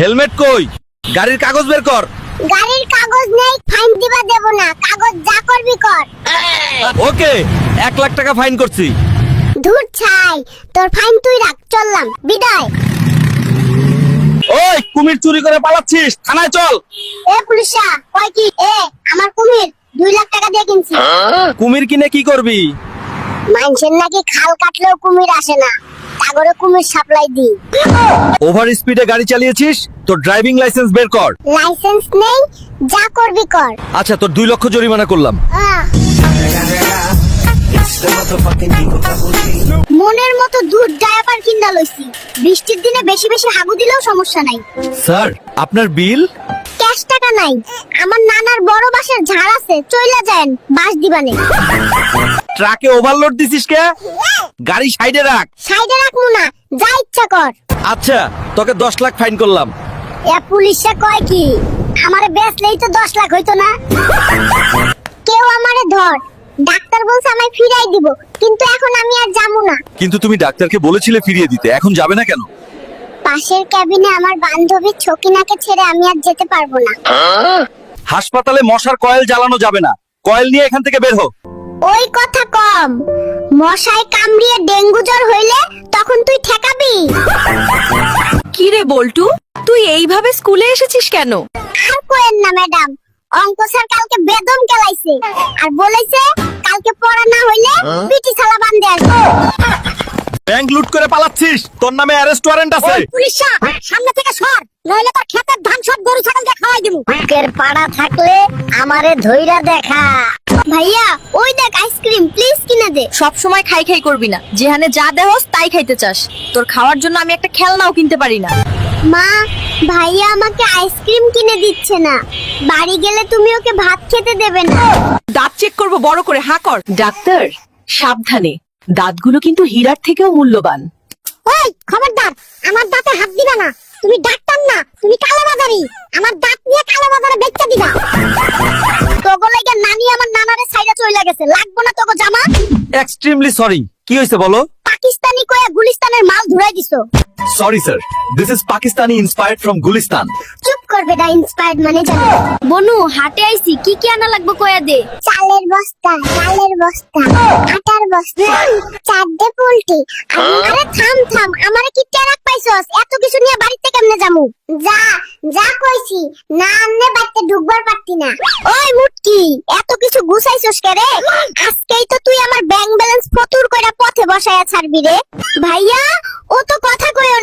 Helmet কই? গাড়ির কাগজ বের কর। গাড়ির কাগজ নেই ফাইন দিবা দেব না। কাগজ যা করবি কর। ওকে এক লাখ টাকা ফাইন করছি। ধুর ছাই তোর ফাইন তুই রাখ চললাম। বিদায়। ওই কুমির চুরি করে পালাচ্ছিস। থানায় চল। এ পুলিশা কয় কি? এ আমার কুমির দুই লাখ টাকা দিয়ে কিনছি। কুমির কিনে কি করবি? মানুষের নাকি খাল কাটলেও কুমির আসে না। সাগরে কুমির সাপ্লাই দি ওভার স্পিডে গাড়ি চালিয়েছিস? তোর ড্রাইভিং লাইসেন্স বের কর। লাইসেন্স নেই যা করবি কর। আচ্ছা তোর দুই লক্ষ জরিমানা করলাম। আহ। মনের মতো দুধ ডায়াপার কিনা লইছি। বৃষ্টির দিনে বেশি বেশি হাগু দিলেও সমস্যা নাই। স্যার আপনার বিল? নাই। আমার নানার বড় বাসের ঝাড় আছে চইলা যান বাস দিবানে। ট্রাকে ওভারলোড দিছিস কে? গাড়ি সাইডে রাখ। সাইডে রাখমু না যা ইচ্ছা কর। আচ্ছা তোকে দশ লাখ ফাইন করলাম। এ পুলিশে কয় কি আমারে বেচলেই তো দশ লাখ হইতো না। কেউ আমারে ধর ডাক্তার বলছে আমায় ফিরাই দিব কিন্তু এখন আমি আর যাব না। কিন্তু তুমি ডাক্তারকে বলেছিলে ফিরিয়ে দিতে এখন যাবে না কেন? পাশের ক্যাবিনে আমার বান্ধবী ছকিনাকে ছেড়ে আমি আর যেতে পারব না। হাসপাতালে মশার কয়েল জ্বালানো যাবে না। কয়েল নিয়ে এখান থেকে বের হো ওই কথা কম। মশায় কামড়িয়ে ডেঙ্গু জ্বর হইলে তখন তুই ঠেকাবি। কি রে বল্টু? তুই এইভাবে স্কুলে এসেছিস কেন? আর কোয়েন না ম্যাডাম। অঙ্ক স্যার কালকে বেদম কেলাইছে। আর বলেছে কালকে পড়া না হইলে পিটি সালা বান্ধে আসবে। ব্যাংক লুট করে পালাচ্ছিস? তোর নামে অ্যারেস্ট ওয়ারেন্ট আছে। পুলিশা সামনে থেকে সর নইলে তোর ক্ষেতের ধান সব গরু ছাগল দিয়ে খাওয়াই দিমু। পাড়া থাকলে আমারে ধইরা দেখা। ভাইয়া ওই দেখ আইসক্রিম প্লিজ কিনে দে। সব সময় খাই খাই করবি না। যেখানে যা দেহস তাই খাইতে চাস। তোর খাওয়ার জন্য আমি একটা খেলনাও কিনতে পারি না। মা ভাইয়া আমাকে আইসক্রিম কিনে দিচ্ছে না। বাড়ি গেলে তুমি ওকে ভাত খেতে দেবে না। দাঁত চেক করব বড় করে হা কর। ডাক্তার? সাবধানে। দাঁতগুলো কিন্তু হীরার থেকেও মূল্যবান। ওই খবরদার আমার দাঁতে হাত দিবা না। তুমি ডাক্তার না তুমি কালো বাজারি আমার দাঁত নিয়ে কালো বাজারে বেচতে দিবা। তোগো লাগে নানি আমার নানারে সাইডে চলে গেছে। লাগবো না তোগো জামা? এক্সট্রিমলি সরি কি হয়েছে বলো? পাকিস্তানি কয়া গুলিস্তানের মাল ধুরাই দিছো। Sorry sir this is Pakistani inspired from Gulistan চুপ করবে দা ইন্সপায়ার্ড মানে জানো? বনু হাটে আইছি কি কি আনা লাগবে কয়া দে? চালের বস্তা ডালের বস্তা আটার বস্তা চারটে পোল্ট্রি। আরে থাম থাম আমারে কি টেরাক পাইছস? এত কিছু নিয়ে বাড়িতে কেমনে যামু? যা যা কইছি না আনলে বাড়িতে ঢুকবার পারতি না। ওই মুটকি এত কিছু গুছাইছস কে রে? আজকেই তো তুই আমার ব্যাংক ব্যালেন্স ফতুর কইরা পথে বসায়া ছাড়বি রে। ভাইয়া ও তো কথা কইও